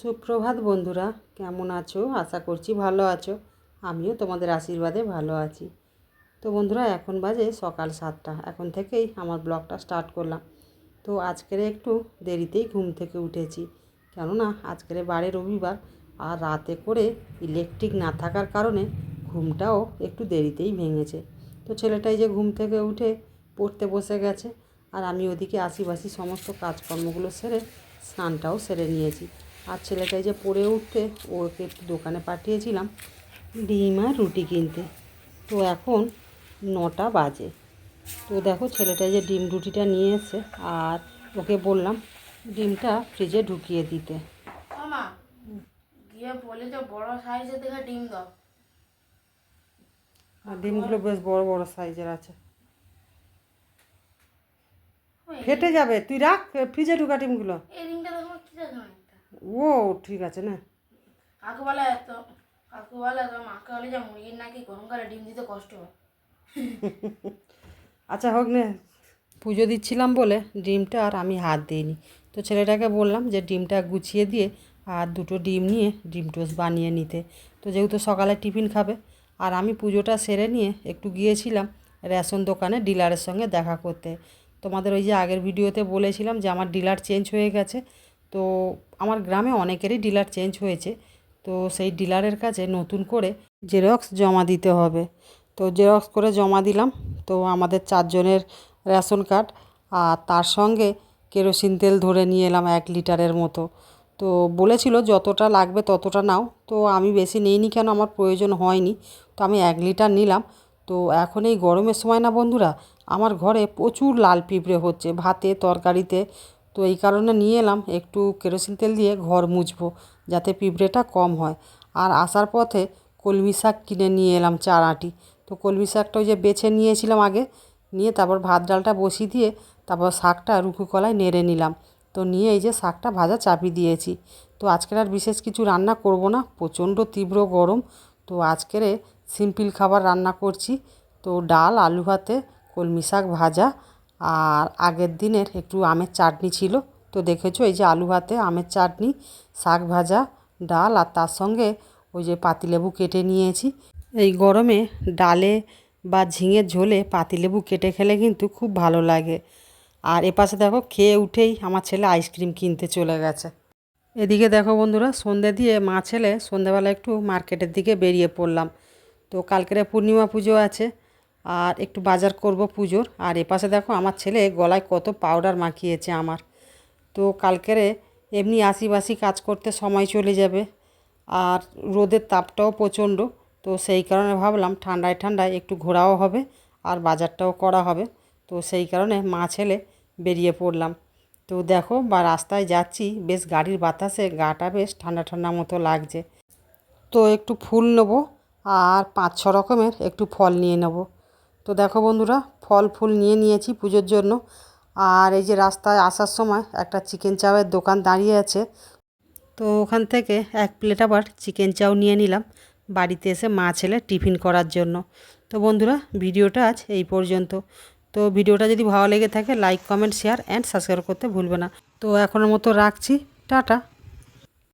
সুপ্রভাত বন্ধুরা, কেমন আছো? আশা করছি ভালো আছো। আমিও তোমাদের আশীর্বাদে ভালো আছি। তো বন্ধুরা, এখন বাজে সকাল সাতটা। এখন থেকেই আমার ব্লগটা স্টার্ট করলাম। তো আজকের একটু দেরিতেই ঘুম থেকে উঠেছি। কেননা, আজকের বারে রবিবার আর রাতে করে ইলেকট্রিক না থাকার কারণে ঘুমটাও একটু দেরিতেই ভেঙেছে। তো ছেলেটাই যে ঘুম থেকে উঠে পড়তে বসে গেছে, আর আমি ওদিকে আশিবাসি সমস্ত কাজকর্মগুলো সেরে স্নানটাও সেরে নিয়েছি। আর ছেলেটাই যে পড়ে উঠতে ওকে একটু দোকানে পাঠিয়েছিলাম ডিম আর রুটি কিনতে। তো এখন নটা বাজে। তো দেখো ছেলেটা যে ডিম রুটিটা নিয়ে এসে আর ওকে বললাম ডিমটা ফ্রিজে ঢুকিয়ে দিতে। গিয়ে বলে যে বড় সাইজের দেখে ডিম দাও। আর ডিমগুলো বেশ বড় বড় সাইজের আছে। ফেটে যাবে তুই রাখ ফ্রিজে ঢুকা ডিমগুলো। এই ডিমটা দেখো কি দেখো একটা ও ঠিক আছে না। কাকু বলে এত কাকু বলে তো মাকে বলে যে মুরগির নাকি গরমকালে ডিম দিতে কষ্ট হয়। আচ্ছা হোক না পুজো দিচ্ছিলাম বলে ডিমটা আর আমি হাত দিইনি। তো ছেলেটাকে বললাম যে ডিমটা গুছিয়ে দিয়ে আর দুটো ডিম নিয়ে ডিম টোস্ট বানিয়ে নিতে। তো যেহেতু সকালে টিফিন খাবে আর আমি পুজোটা সেরে নিয়ে একটু গিয়েছিলাম রেশন দোকানে ডিলারের সঙ্গে দেখা করতে। তোমাদের ওই যে আগের ভিডিওতে বলেছিলাম যে আমার ডিলার চেঞ্জ হয়ে গেছে তো আমার গ্রামে অনেকেরই ডিলার চেঞ্জ হয়েছে। তো সেই ডিলারের কাছে নতুন করে জেরক্স জমা দিতে হবে। তো জেরক্স করে জমা দিলাম। তো আমাদের চারজনের রেশন কার্ড আর তার সঙ্গে কেরোসিন তেল ধরে নিয়ে এলাম এক লিটারের মতো। তো বলেছিল যতটা লাগবে ততটা নাও। তো আমি বেশি নিইনি কেন আমার প্রয়োজন হয়নি। তো আমি এক লিটার নিলাম। তো এখন এই গরমের সময় না বন্ধুরা, আমার ঘরে প্রচুর লাল পিঁপড়ে হচ্ছে। ভাতে, তরকারিতে তো এই কারণে নিয়ে এলাম, একটু কেরোসিন তেল দিয়ে ঘর মুছবো যাতে পিঁপড়েটা কম হয়। আর আসার পথে কলমি শাক কিনে নিয়ে এলাম চার আঁটি। তো কলমি শাকটা ওই যে বেছে নিয়েছিলাম আগে, নিয়ে তারপর ভাত ডালটা বসিয়ে দিয়ে তারপর শাকটা রুখু কলায় নেড়ে নিলাম। তো নিয়ে এই যে শাকটা ভাজা চাপি দিয়েছি। তো আজকের আর বিশেষ কিছু রান্না করব না, প্রচণ্ড তীব্র গরম। তো আজকের সিম্পল খাবার রান্না করছি। তো ডাল, আলু ভাতে, কলমি শাক ভাজা আর আগের দিনের একটু আমের চাটনি ছিল। তো দেখেছ, এই যে আলু ভাতে আমের চাটনি, শাক ভাজা, ডাল আর তার সঙ্গে ওই যে পাতিলেবু কেটে নিয়েছি। এই গরমে ডালে বা ঝিঙের ঝোলে পাতিলেবু কেটে খেলে কিন্তু খুব ভালো লাগে। আর এপাশে দেখো, খেয়ে উঠেই আমার ছেলে আইসক্রিম কিনতে চলে গেছে। এদিকে দেখো বন্ধুরা, সন্ধে দিয়ে মা ছেলে সন্ধেবেলা একটু মার্কেটের দিকে বেরিয়ে পড়লাম। তো কালকের পূর্ণিমা পুজো আছে আর একটু বাজার করব পুজোর। আর এপাশে দেখো আমার ছেলে গলায় কত পাউডার মাখিয়েছে আমার। তো কালকেরে এমনি আশিবাসি কাজ করতে সময় চলে যাবে। আর রোদের তাপটাও প্রচণ্ড। তো সেই কারণে ভাবলাম ঠান্ডায় ঠান্ডায় একটু ঘোরাও হবে আর বাজারটাও করা হবে। তো সেই কারণে মা ছেলে বেরিয়ে পড়লাম। তো দেখো বা রাস্তায় যাচ্ছি, বেশ গাড়ির বাতাসে গাটা বেশ ঠান্ডা ঠান্ডা মতো লাগছে। তো একটু ফুল নেব আর পাঁচ ছ রকমের একটু ফল নিয়ে নেব। তো দেখো বন্ধুরা, ফল ফুল নিয়ে নিয়েছি পুজোর জন্য। আর এই যে রাস্তায় আসার সময় একটা চিকেন চাউয়ের দোকান দাঁড়িয়ে আছে। তো ওখান থেকে এক প্লেট আবার চিকেন চাউ নিয়ে নিলাম বাড়িতে এসে মা ছেলে টিফিন করার জন্য। তো বন্ধুরা, ভিডিওটা আজ এই পর্যন্ত। তো ভিডিওটা যদি ভালো লেগে থাকে, like, comment, share, and subscribe করতে ভুলবে না। তো এখনের মতো রাখছি, টাটা।